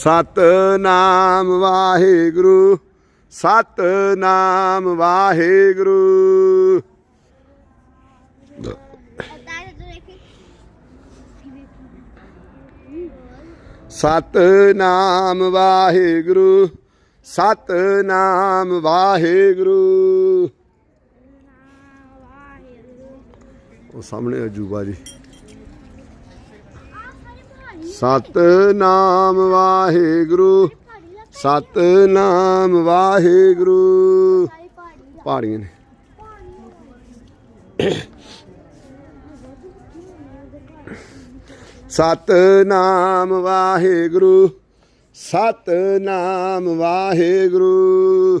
ਸਤਨਾਮ ਵਾਹਿਗੁਰੂ ਸਤਨਾਮ ਵਾਹਿਗੁਰੂ। ਸਤਨਾਮ ਵਾਹਿਗੁਰੂ ਸਤਨਾਮ ਵਾਹਿਗੁਰੂ। ਉਹ ਸਾਹਮਣੇ ਅਜੂਬਾ ਜੀ। ਸਤਨਾਮ ਵਾਹਿਗੁਰੂ। ਸਤਨਾਮ ਵਾਹਿਗੁਰੂ। ਪਹਾੜੀਆਂ ਨੇ। ਸਤਨਾਮ ਵਾਹਿਗੁਰੂ। ਸਤਨਾਮ ਵਾਹਿਗੁਰੂ।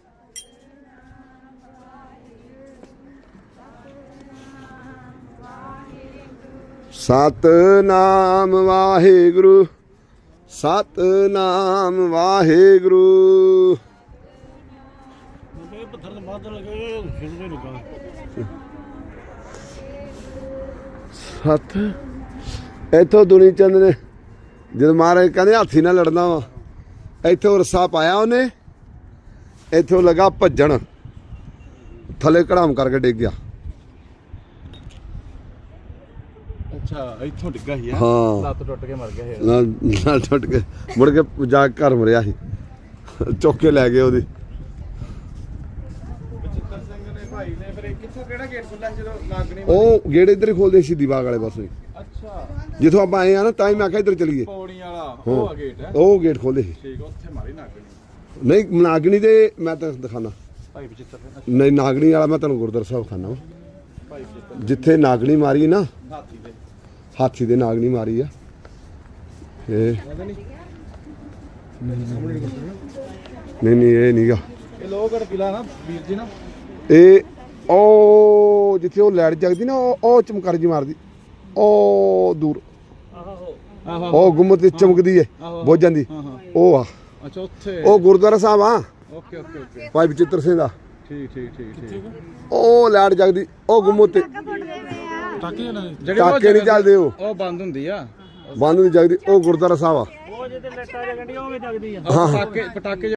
ਸਤਨਾਮ ਵਾਹਿਗੁਰੂ ਸਤਨਾਮ ਵਾਹਿਗੁਰੂ। ਸਤ, ਇੱਥੋਂ ਦੁਨੀ ਚੰਦ ਨੇ, ਜਦ ਮਹਾਰਾਜ ਕਹਿੰਦੇ ਹਾਥੀ ਨਾਲ ਲੜਨਾ ਵਾ, ਇੱਥੋਂ ਰਸਾ ਪਾਇਆ ਉਹਨੇ, ਇੱਥੋਂ ਲਗਾ ਭੱਜਣ, ਥੱਲੇ ਕੜਾਮ ਕਰਕੇ ਡਿੱਗ ਗਿਆ। ਅੱਛਾ ਇੱਥੋਂ ਡਿੱਗਾ ਸੀ ਹਾਂ? ਲੱਤ ਟੁੱਟ ਕੇ ਮਰ ਗਿਆ ਇਹ ਨਾਲ ਨਾਲ ਟੁੱਟ ਕੇ ਮੁੜ ਕੇ ਜਾ ਕੇ ਘਰ ਮਰਿਆ ਸੀ। ਚੁੱਕ ਕੇ ਲੈ ਗਏ ਉਹਦੀ। ਬਚਿੱਤਰ ਸਿੰਘ ਨੇ ਭਾਈ ਨੇ ਫਿਰ ਇਹ ਕਿੱਥੋਂ ਕਿਹੜਾ ਗੇਟ ਖੁੱਲਾ ਜਦੋਂ ਨਾਗਣੀ ਉਹ ਗੇੜ ਇੱਧਰ ਹੀ ਖੋਲਦੇ ਸੀ ਦੀਵਾਗ ਵਾਲੇ ਪਾਸੇ। ਅੱਛਾ। ਜਿੱਥੋਂ ਆਪਾਂ ਆਏ ਆ ਨਾ ਤਾਂ ਹੀ ਮੈਂ ਆਖਿਆ ਇੱਧਰ ਚਲੀਏ। ਪੌੜੀ ਵਾਲਾ ਉਹ ਆ ਗੇਟ ਹੈ? ਉਹ ਗੇਟ ਖੋਲਦੇ ਸੀ। ਠੀਕ ਉੱਥੇ ਮਾਰੀ ਨਾਗਣੀ ਨਹੀਂ। ਨਾਗਣੀ ਦੇ ਮੈਂ ਤਾਂ ਦਿਖਾਣਾ ਭਾਈ ਬਚਿੱਤਰ ਸਿੰਘ ਨਹੀਂ ਨਾਗਣੀ ਵਾਲਾ ਮੈਂ ਤੁਹਾਨੂੰ ਗੁਰਦੁਆਰਾ ਸਾਹਿਬ ਖਾਣਾ ਭਾਈ ਬਚਿੱਤਰ ਜਿੱਥੇ ਨਾਗਣੀ ਮਾਰੀ ਨਾ ਹਾਥੀ। ਹਾਥੀ ਦੇ ਨਾਗਣੀ ਮਾਰੀ ਆ। ਇਹ ਨਹੀਂ ਨਹੀਂ ਇਹ ਨਹੀਂਗਾ ਇਹ ਲੋਹਗੜ ਕਿਲਾ ਨਾ ਵੀਰ ਜੀ ਨਾ? ਇਹ ਉਹ ਜਿੱਥੇ ਉਹ ਲੈਟ ਜਗਦੀ ਨਾ ਉਹ ਉਹ ਚਮਕਾਰ ਜੀ ਮਾਰਦੀ। ਉਹ ਦੂਰ। ਆਹੋ। ਉਹ ਗੁੰਮਤ ਤੇ ਚਮਕਦੀ ਏ। ਬੁੱਝ ਜਾਂਦੀ। ਉਹ ਆ। ਅੱਛਾ ਉੱਥੇ। ਉਹ ਗੁਰਦੁਆਰਾ ਸਾਹਿਬ ਆ। Okay okay okay. Bhai Bachittar Singh ਦਾ ਠੀਕ ਠੀਕ ਠੀਕ ਠੀਕ। ਉਹ ਲੈਟ ਜਗਦੀ ਉਹ ਗੁੰਮਤ ਤੇ ਟਾਕੇ ਨਾ ਟਾਕੇ ਨਹੀਂ ਚੱਲਦੇ ਉਹ। ਉਹ ਬੰਦ ਹੁੰਦੀ ਆ। ਬੰਦ ਨਹੀਂ ਜਗਦੀ ਉਹ ਗੁਰਦੁਆਰਾ ਸਾਹਿਬ ਆ। ਉਹ ਜਿਹਦੇ ਲੱਟਾਂ ਜਗੰਡੀਆਂ ਉਹ ਵੀ ਜਗਦੀ ਆ। ਪਟਾਕੇ ਪਟਾਕੇ